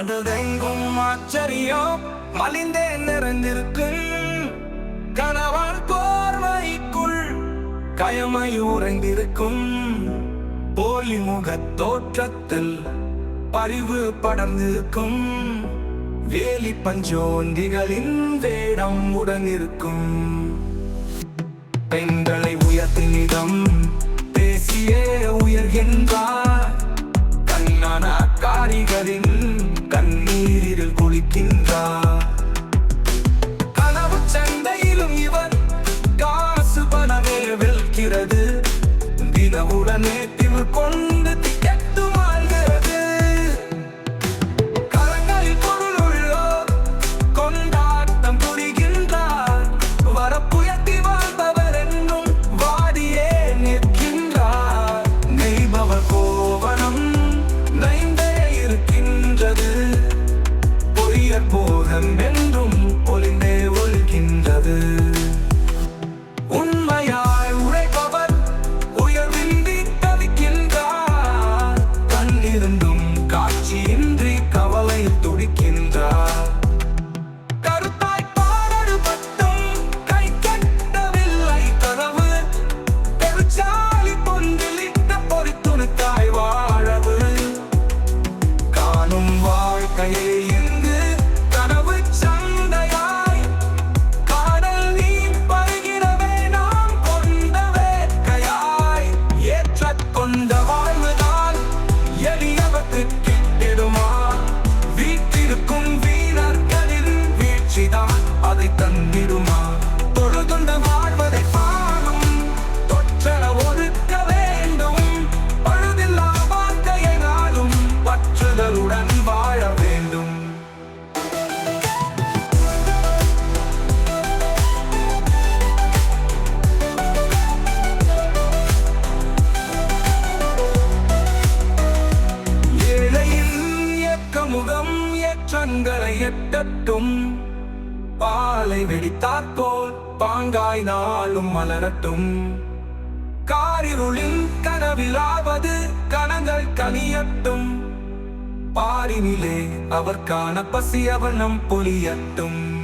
மனதெங்கும் ஆச்சரியம் மலிந்தே நிறைந்திருக்கும். கணவன் போர்வைக்குள் கயமை உறைந்திருக்கும். போலி முக தோற்றத்தில் பறிவு படர்ந்திருக்கும். வேலி பஞ்சோந்திகளின் வேடம் உடனிருக்கும். பெண்களை உயர்த்தினிடம் பேசியே con கண்களை எட்டட்டும். பாலை வெடித்தாற்போல் பாங்காய் நாளும் மலரட்டும். காரிருளின் கனவிலாவது கனங்கள் கனியட்டும். பாரினிலே அவர் காண பசியவனம் பொலியட்டும்.